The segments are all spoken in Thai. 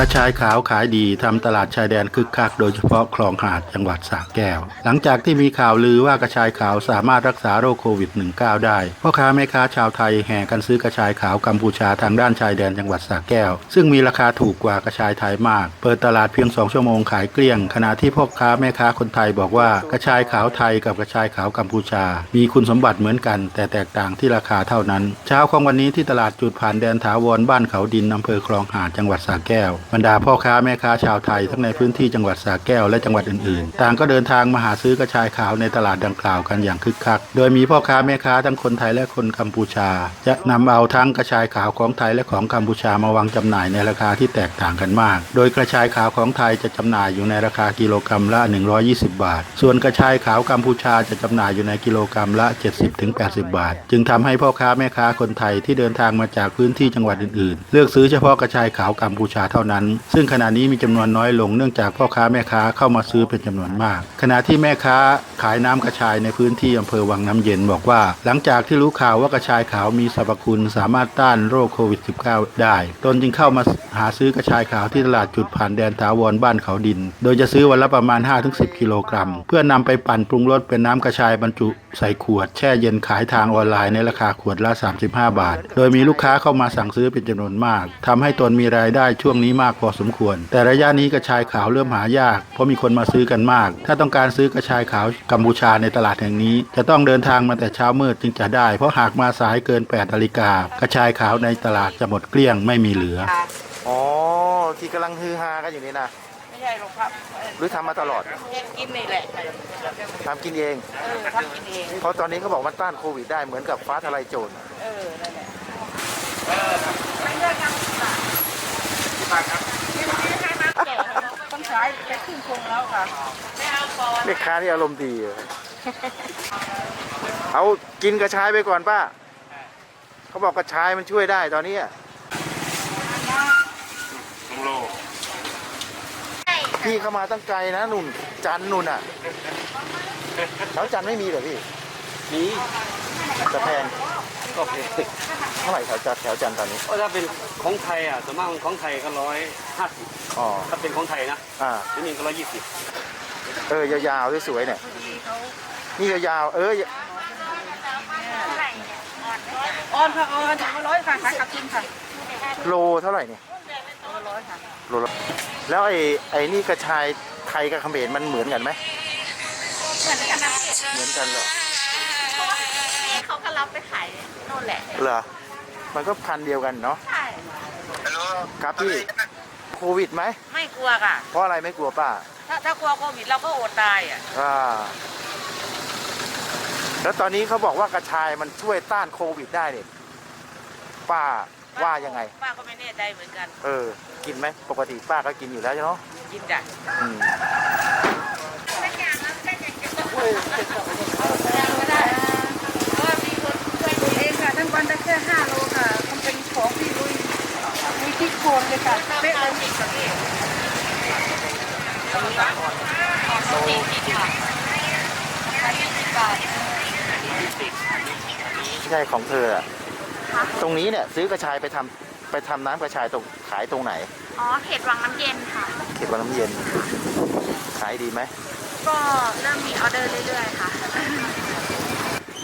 ระชายขาวขายดีทำตลาดชายแดนคึกคักโดยเฉพาะคลองหาดจังหวัดสระแก้ว หลังจากที่มีข่าวลือว่ากระชายขาวสามารถรักษาโรคโควิด -19 ได้พ่อค้าแม่ค้าชาวไทยแห่กันซื้อกระชายขาวกัมพูชาทางด้านชายแดนจังหวัดสระแก้ว ซึ่งมีราคาถูกกว่ากระชายไทยมาก เปิดตลาดเพียง2ชั่วโมงขายเกลี้ยง ขณะที่พ่อค้าแม่ค้าคนไทยบอกว่ากระชายขาวไทยกับกระชายขาวกัมพูชา มีคุณสมบัติเหมือนกัน แต่แตกต่างที่ราคาเท่านั้น เช้าของวันนี้ที่ตลาดจุดผ่านแดนถาวรบ้านเขาดินอำเภอคลองหาดจังหวัดสระแก้วบรรดาพ่อค้าแม่ค้าชาวไทยทั้งในพื้นที่จังหวัดสระแก้วและจังหวัดอื่นๆ ต่างก็เดินทางมาหาซื้อกระชายขาวในตลาดดังกล่าวกันอย่างคึกคัก โดยมีพ่อค้าแม่ค้าทั้งคนไทยและคนกัมพูชา จะนำเอาทั้งกระชายขาวของไทยและของกัมพูชามาวางจำหน่ายในราคาที่แตกต่างกันมาก โดยกระชายขาวของไทยจะจำหน่ายอยู่ในราคากิโลกรรัมละ 120 บาท ส่วนกระชายขาวกัมพูชาจะจำหน่ายอยู่ในกิโลกรรัมละ 70-80 บาท จึงทำให้พ่อค้าแม่ค้าคนไทยที่เดินทางมาจากพื้นที่จังหวัดอื่นๆ เลือกซื้อเฉพาะกระชายขาวกัมพูชาเท่านั้นซึ่งขณะนี้มีจำนวนน้อยลงเนื่องจากพ่อค้าแม่ค้าเข้ามาซื้อเป็นจำนวนมาก ขณะที่แม่ค้าขายน้ำกระชายในพื้นที่อำเภอวังน้ำเย็นบอกว่า หลังจากที่รู้ข่าวว่ากระชายขาวมีสรรพคุณสามารถต้านโรคโควิด -19 ได้ ตนจึงเข้ามาหาซื้อกระชายขาวที่ตลาดจุดผ่านแดนถาวรบ้านเขาดิน โดยจะซื้อวันละประมาณ 5-10 กิโลกรัม เพื่อนำไปปั่นปรุงรสเป็นน้ำกระชายบรรจุใส่ขวด แช่เย็นขายทางออนไลน์ในราคาขวดละ 35 บาท โดยมีลูกค้าเข้ามาสั่งซื้อเป็นจำนวนมากทำให้ตนมีรายได้ช่วงนี้มากพอสมควร แต่ระยะนี้กระชายขาวเริ่มหายาก เพราะมีคนมาซื้อกันมาก ถ้าต้องการซื้อกระชายขาวกัมพูชาในตลาดแห่งนี้ จะต้องเดินทางมาแต่เช้ามืดจึงจะได้ เพราะหากมาสายเกิน8นาฬิกากระชายขาวในตลาดจะหมดเกลี้ยงไม่มีเหลือ อ๋อ ที่กำลังฮือฮากันอยู่นี่นะ ไม่ใช่หรอกครับหรือทำมาตลอดเฮ็ดกินนี่แหละทำกินเอง เออทำกินเองเพราะตอนนี้เขาบอกมันต้านโควิดได้เหมือนกับฟ้าทลายโจร เออนั่นแหละต้องใช้แค่ครึ่งคงแล้วค่ะ ไม่เอาก่อนแม่ค้านี่อารมณ์ดีเลยเอากินกระชายไปก่อนป้า เขาบอกกระชายมันช่วยได้ตอนนี้อะพี่เข้ามาตั้งไกลนะนุ่น จันทร์นุ่นอะแถวจันทร์ไม่มีเหรอพี่มีจะแพง ก็แพงเท่าไหร่แถวจันทร์แถวจันทร์ตอนนี้ก็ถ้าเป็นของไทยอะส่วนมากมันของไทยก็ร้อยห้าสิบอ๋อ ถ้าเป็นของไทยนะอ่า ที่นี่ก็ร้อยยี่สิบเออ ยาวๆสวยๆเนี่ย นี่ยาวๆเออ ออนค่ะออนถุงละร้อยค่ะขายกับกินค่ะโลเท่าไหร่เนี่ย ถุงละร้อยค่ะโลละแล้วไอ้ไอ้นี่กระชายไทยกับเขมรมันเหมือนกันไหม เหมือนกันนะเหมือนกันเหรอนี่เขา ก็รับไปขายโน่นแหละ เหรอ มันก็พันธุ์เดียวกันเนาะ ใช่ครับพี่ โควิดไหม ไม่กลัวค่ะ เพราะอะไรไม่กลัวป้า ถ้าถ้ากลัวโควิดเราก็อดตายอะ อ่า แล้วตอนนี้เขาบอกว่ากระชายมันช่วยต้านโควิดได้เนี่ยป้าว่ายังไง ป้าก็ไม่แน่ใจเหมือนกัน เออ กินไหม ปกติป้าก็กินอยู่แล้วใช่เนาะกินจ้ะอืมเองค่ะทั้งวันได้แค่ห้าโลค่ะ มันเป็นของพี่ลุยมีที่โคน เลยค่ะเป๊ะเลยไม่ใช่ของเธออะตรงนี้เนี่ยซื้อกระชายไปทำไปทำน้ำกระชายตรงขายตรงไหน อ๋อ เขตวังน้ำเย็นค่ะ เขตวังน้ำเย็น ขายดีไหมก็เริ่มมีออเดอร์เรื่อยๆ ค่ะ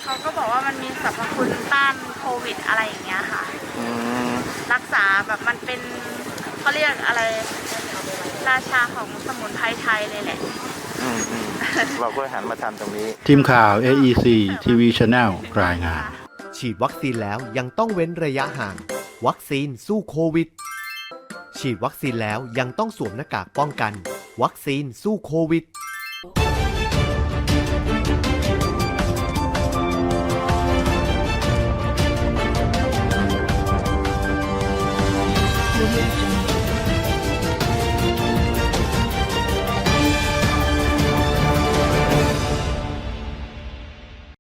เขาก็บอกว่ามันมีสรรพคุณต้านโควิดอะไรอย่างเงี้ยค่ะ อืม รักษาแบบมันเป็น เขาเรียกอะไร ราชาของสมุนไพรไทยเลยแหละอืมอืเราก็หันมาทำตรงนี้ ทีมข่าว AEC TV Channel รายงาน ฉีดวัคซีนแล้วยังต้องเว้นระยะห่าง วัคซีนสู้โควิด ฉีดวัคซีนแล้วยังต้องสวมหน้ากากป้องกัน วัคซีนสู้โควิด You'll be